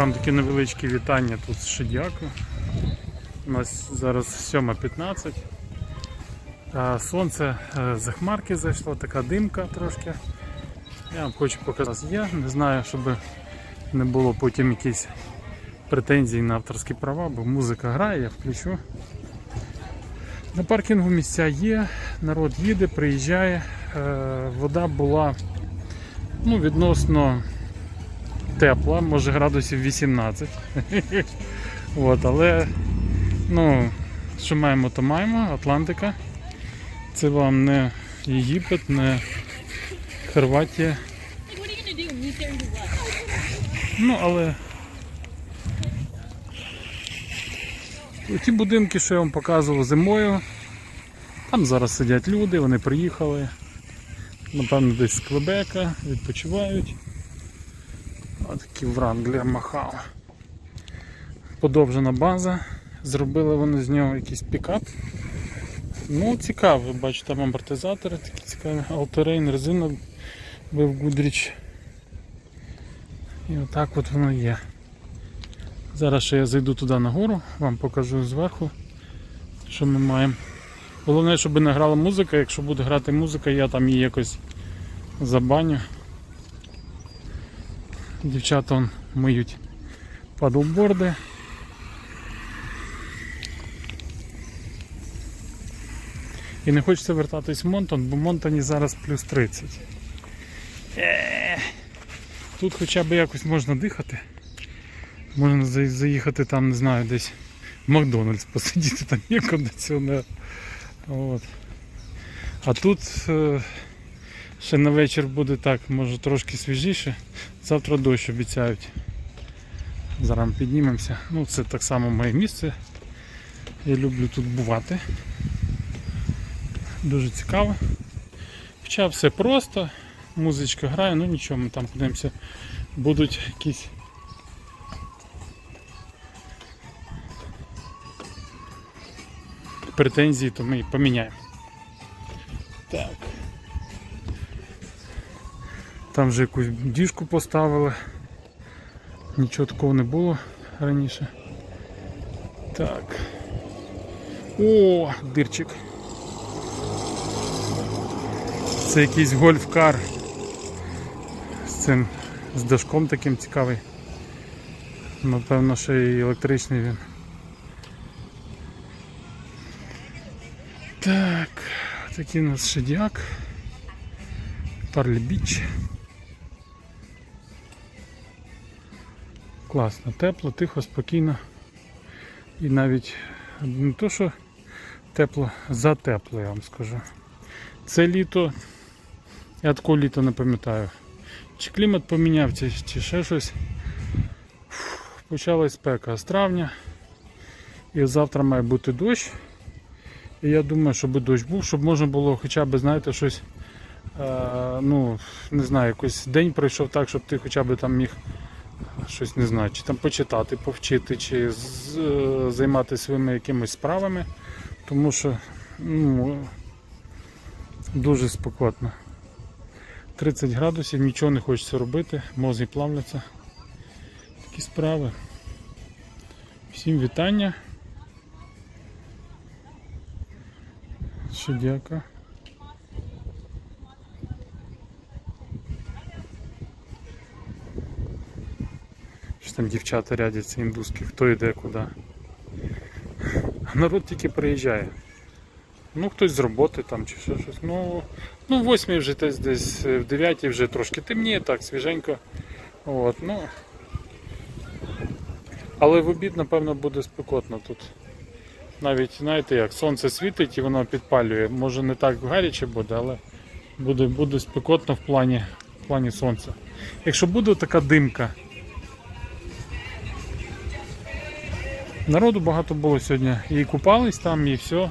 Вам таке невеличке вітання тут з Шедяку. У нас зараз 7.15. А Сонце е, за хмарки зайшло, така димка трошки. Я вам хочу показати. Я не знаю, щоб не було потім якісь претензій на авторські права, бо музика грає, я включу. На паркінгу місця є, народ їде, приїжджає. Е, Вода була ну, відносно тепла, може градусів 18. От, але ну, що маємо, то маємо. Атлантика. Це вам не Єгипет, не Хорватія. Ну, але ті будинки, що я вам показував зимою, там зараз сидять люди, вони приїхали. Напевно, десь з Квебека, відпочивають. Отакі Вранглер Махау. Подовжена база. Зробили вони з нього якийсь пікап. Ну, цікаво, бачу, там амортизатори такі цікаві. Алтерейн, резина в Гудріч. І отак от воно є. Зараз ще я зайду туди нагору, вам покажу зверху, що ми маємо. Головне, щоб не грала музика, якщо буде грати музика, я там її якось забаню. Дівчата он миють падлборди. І не хочеться вертатись в Монтон, бо в Монтоні зараз плюс 30. Тут хоча б якось можна дихати. Можна заїхати там, не знаю, десь в Макдональдс посидіти, там є кондиціонер. От. А тут е, ще на вечір буде так, може трошки свіжіше. Завтра дощ обіцяють. Зараз піднімемося. Ну, це так само моє місце. Я люблю тут бувати. Дуже цікаво. Хоча все просто, музичка грає, ну нічого, ми там подивимося. Будуть якісь претензії, то ми поміняємо. Так. Там вже якусь діжку поставили. Нічого такого не було раніше. Так. О, дирчик. Це якийсь гольф-кар з цим з дашком таким цікавий. Напевно, ще й електричний він. Так, такий у нас шедяк. Парлі біч. Класно, тепло, тихо, спокійно. І навіть не то, що тепло, затепло, я вам скажу. Це літо, я такого літа не пам'ятаю. Чи клімат помінявся, чи ще щось. Почалась спека з травня. І завтра має бути дощ. І я думаю, щоб дощ був, щоб можна було хоча б, знаєте, щось. Е, ну, не знаю, якийсь день пройшов так, щоб ти хоча б там міг щось не знаю, чи там почитати, повчити, чи е, займатися своїми якимись справами. Тому що ну, дуже спекотно. 30 градусів, нічого не хочеться робити, мозги плавляться. Такі справи. Всім вітання. Ще Що там дівчата рядяться індуски, хто йде куди. А народ тільки приїжджає. Ну, хтось з роботи там чи ще щось. Ну, ну в 8 вже десь десь в 9 вже трошки темніє, так, свіженько. От, ну. Але в обід, напевно, буде спекотно тут. Навіть, знаєте як, сонце світить і воно підпалює. Може не так гаряче буде, але буде, буде спекотно в плані, в плані сонця. Якщо буде така димка. Народу багато було сьогодні. І купались там, і все.